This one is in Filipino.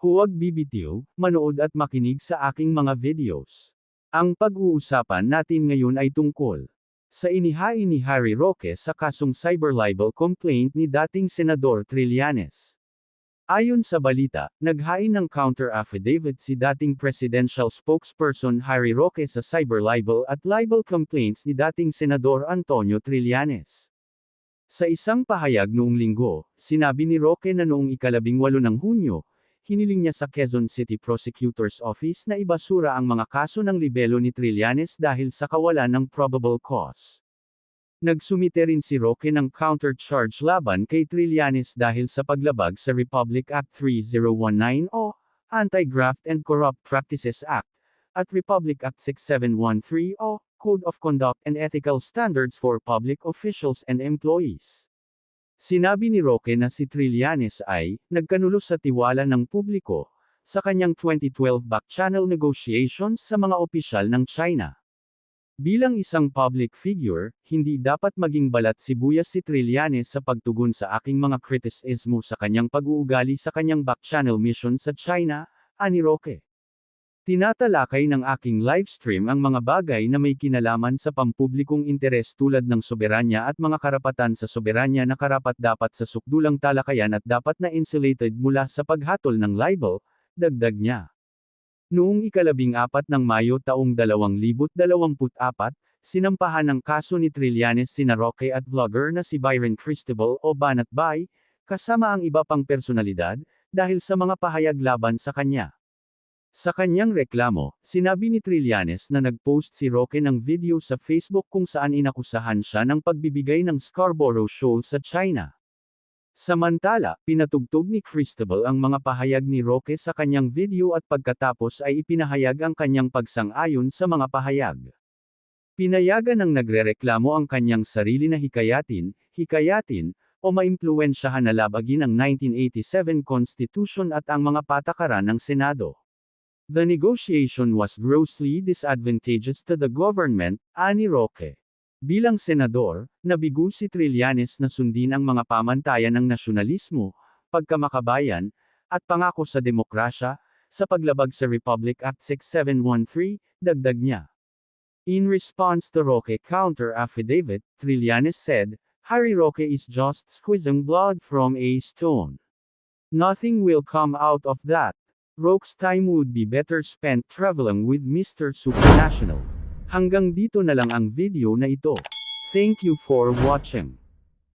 Huwag bibitiw, manood at makinig sa aking mga videos. Ang pag-uusapan natin ngayon ay tungkol sa inihain ni Harry Roque sa kasong cyber libel complaint ni dating Senador Trillanes. Ayon sa balita, naghain ng counter affidavit si dating presidential spokesperson Harry Roque sa cyber libel at libel complaints ni dating Senador Antonio Trillanes. Sa isang pahayag noong linggo, sinabi ni Roque na noong ikalabing walo ng Hunyo, hiniling niya sa Quezon City Prosecutor's Office na ibasura ang mga kaso ng libelo ni Trillanes dahil sa kawalan ng probable cause. Nagsumite rin si Roque ng counter-charge laban kay Trillanes dahil sa paglabag sa Republic Act 3019 o Anti-Graft and Corrupt Practices Act at Republic Act 6713 o Code of Conduct and Ethical Standards for Public Officials and Employees. Sinabi ni Roque na si Trillanes ay, nagkanulo sa tiwala ng publiko, sa kanyang 2012 back-channel negotiations sa mga opisyal ng China. Bilang isang public figure, hindi dapat maging balat sibuyas si Trillanes sa pagtugon sa aking mga kritisismo sa kanyang pag-uugali sa kanyang back-channel mission sa China, ani Roque. Tinatalakay ng aking livestream ang mga bagay na may kinalaman sa pampublikong interes tulad ng soberanya at mga karapatan sa soberanya na karapat-dapat sa sukdulang talakayan at dapat na insulated mula sa paghatol ng libel, dagdag niya. Noong ikalabing apat ng Mayo taong 2024, sinampahan ng kaso ni Trillanes sina at vlogger na si Byron Cristobal o Banat Bay, kasama ang iba pang personalidad, dahil sa mga pahayag laban sa kanya. Sa kanyang reklamo, sinabi ni Trillanes na nag-post si Roque ng video sa Facebook kung saan inakusahan siya ng pagbibigay ng Scarborough Shoal sa China. Samantala, pinatugtog ni Cristobal ang mga pahayag ni Roque sa kanyang video at pagkatapos ay ipinahayag ang kanyang pagsang-ayon sa mga pahayag. Pinayagan ng nagrereklamo ang kanyang sarili na hikayatin, hikayatin, o maimpluwensyahan na labagin ang 1987 Constitution at ang mga patakaran ng Senado. The negotiation was grossly disadvantageous to the government, ani Roque. Bilang senador, nabigo si Trillanes na sundin ang mga pamantayan ng nasyonalismo, pagkamakabayan, at pangako sa demokrasya, sa paglabag sa Republic Act 6713, dagdag niya. In response to Roque counter affidavit, Trillanes said, Harry Roque is just squeezing blood from a stone. Nothing will come out of that. Roque's time would be better spent traveling with Mr. Supranational. Hanggang dito na lang ang video na ito. Thank you for watching.